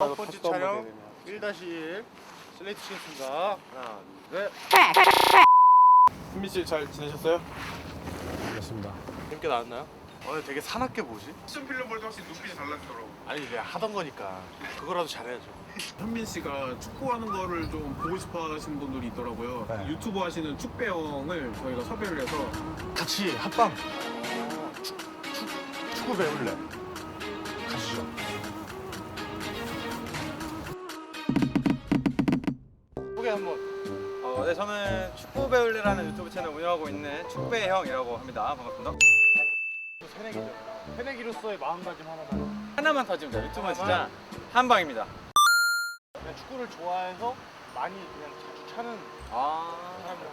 첫 번째 촬영 1-1 슬레이트 치겠습니다. 하나, 둘, 승민 씨잘 지내셨어요? 셋. 재밌게 나왔나요? 오늘 되게 사납게 보지? 액션 필름 볼때 확실히 눈빛이 달라지더라고. 아니 이제 하던 거니까 그거라도 잘해야죠. 현민 씨가 축구하는 거를 좀 보고 싶어 하시는 분들이 있더라고요. 네. 유튜브 하시는 축배형을 저희가 섭외를 해서 같이 합방 축, 축, 축구 배울래? 가시죠. 네, 저는 축구 배울래라는 유튜브 채널 운영하고 있는 축배 형이라고 합니다. 반갑습니다. 새내기죠. 새내기로서의 마음가짐 하나만. 하나만 터지면 돼요. 유튜브는 진짜 한 방입니다. 그냥 축구를 좋아해서 많이 그냥 자주 차는 아, 사람 중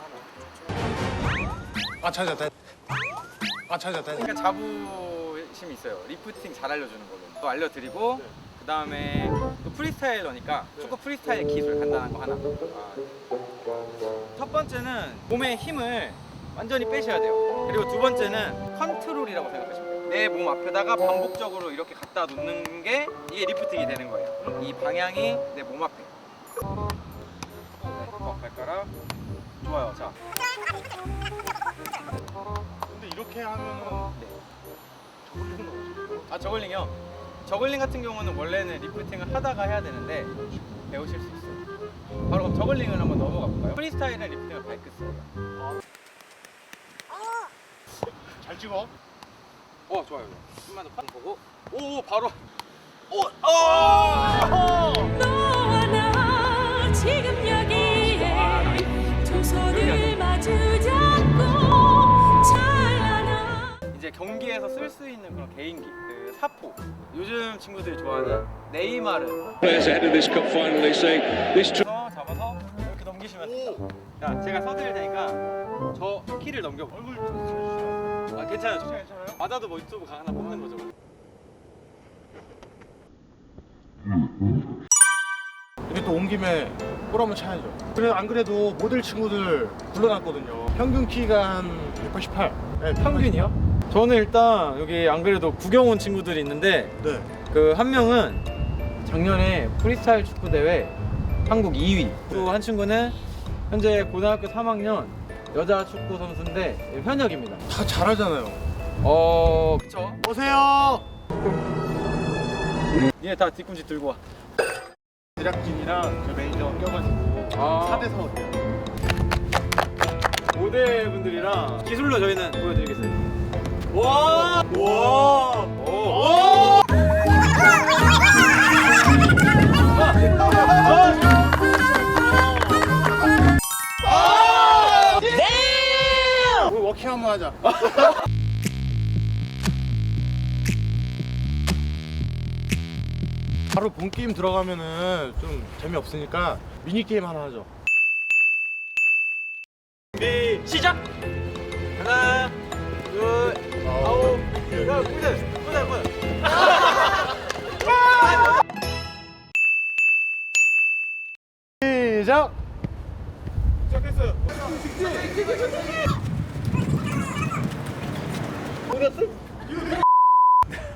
하나. 아 찾았다. 아 찾았다. 약간 자부심이 있어요. 리프팅 잘 알려주는 걸로. 또 알려드리고 네. 그 다음에 또 프리스타일러니까 축구 프리스타일 기술 간단한 거 하나. 아. 첫 번째는 몸의 힘을 완전히 빼셔야 돼요. 그리고 두 번째는 컨트롤이라고 생각하시면 돼요. 내 몸 앞에다가 반복적으로 이렇게 갖다 놓는 게 이게 리프팅이 되는 거예요. 이 방향이 내 몸 앞에. 어, 발가락. 좋아요. 자, 근데 이렇게 하면은 네. 저걸리는 어떻게? 아 저글링이요? 저글링 같은 경우는 원래는 리프팅을 하다가 해야 되는데 배우실 수 있어요. 바로 그럼 저글링을 한번 넘어가 볼까요? 프리스타일은 리프팅을 발끝이에요. 잘 찍어. 어 좋아요. 좀만 더 보고 오 바로 오 어! 경기에서 쓸 수 있는 그런 개인기 그 사포 요즘 친구들이 좋아하는 네이마르 players ahead of this cup final they say this trip 그래서 잡아서 이렇게 넘기시면 됩니다. 자 제가 써드릴 테니까 저 키를 넘겨 얼굴 좀 가려주시면 아 괜찮아요. 저 괜찮아요? 맞아도 뭐 유튜브 강 하나 뽑는 거죠. 이게 또온 김에 골 한번 차야죠. 그래 안 그래도 모델 친구들 불러놨거든요. 평균 키가 한 188. 네, 평균이요? 저는 일단 여기 안 그래도 구경 온 친구들이 있는데 네. 그 한 명은 작년에 프리스타일 축구 대회 한국 2위. 또 한 친구는 현재 고등학교 3학년 여자 축구 선수인데 현역입니다. 다 잘하잖아요. 어, 그쵸? 오세요. 얘 다 뒤꿈치 들고 와. 제작진이랑 저 매니저 껴가지고 아. 4대 4 어때요? 모델 분들이랑 기술로 저희는 보여드리겠습니다. 와! 와! 오! 우리 워킹 한번 하자. 바로 본 게임 들어가면은 좀 재미없으니까 미니 게임 하나 하죠. 시작. 시작했어요.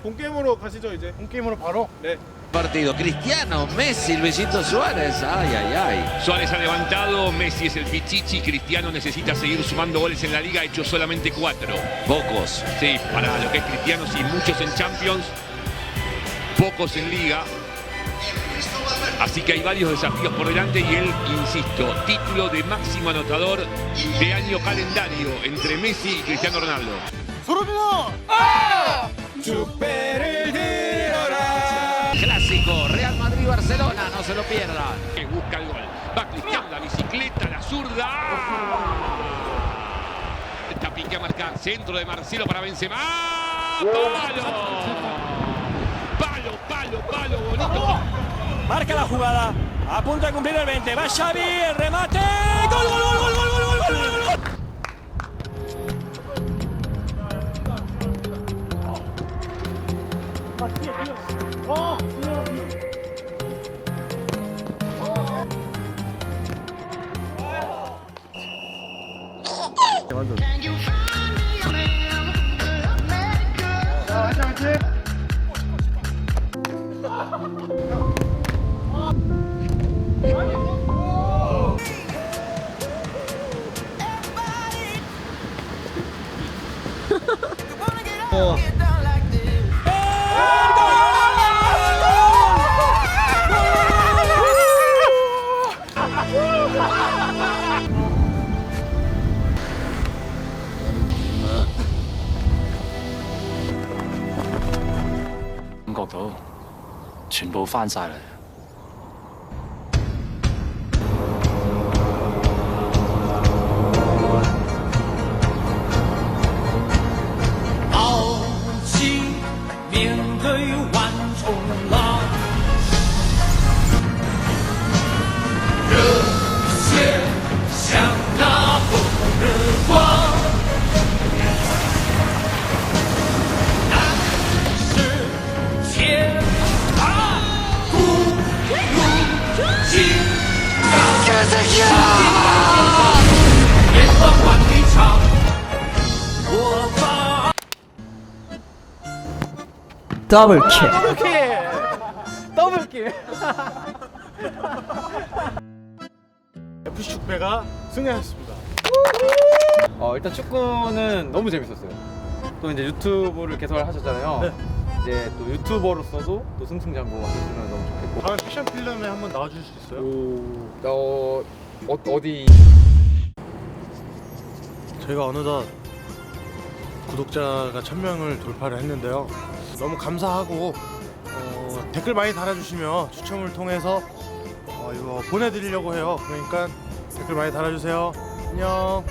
본 게임으로 가시죠 이제. 본 게임으로 바로. 네. partido. Cristiano, Messi, Luisito Suárez. Ay, ay, ay. Suárez ha levantado Messi es el pichichi Cristiano necesita seguir sumando goles en la liga ha hecho solamente cuatro Pocos. sí para lo que es Cristiano sí muchos en Champions pocos en liga Así que hay varios desafíos por delante y él, insisto, título de máximo anotador de año calendario entre Messi y Cristiano Ronaldo. ¡Ah! Clásico, Real Madrid-Barcelona, no se lo pierdan. Que busca el gol. Va Cristiano, la bicicleta, la zurda. ¡Ah! Está Piqué a centro de Marcelo para Benzema. ¡Palo! Palo, palo, palo, bonito marca la jugada, a punto de cumplir el 20, va Xavi, el remate, gol, gol, gol, gol, gol, gol, gol, gol, gol. 感覺到全部翻晒嚟。 더블 킬. 더블킬. FC 축배가 승리하였습니다. 어, 일단 축구는 너무 재밌었어요. 또 이제 유튜브를 개설을 하셨잖아요. 네. 이제 또 유튜버로서도 또 승승장구 하셨으면 너무 좋겠고. 다음 패션 필름에 한번 나와주실 수 있어요? 어, 어 어디 저희가 어느덧 구독자가 1000명을 돌파를 했는데요. 너무 감사하고 어, 댓글 많이 달아주시면 추첨을 통해서 어, 이거 보내드리려고 해요. 그러니까 댓글 많이 달아주세요. 안녕.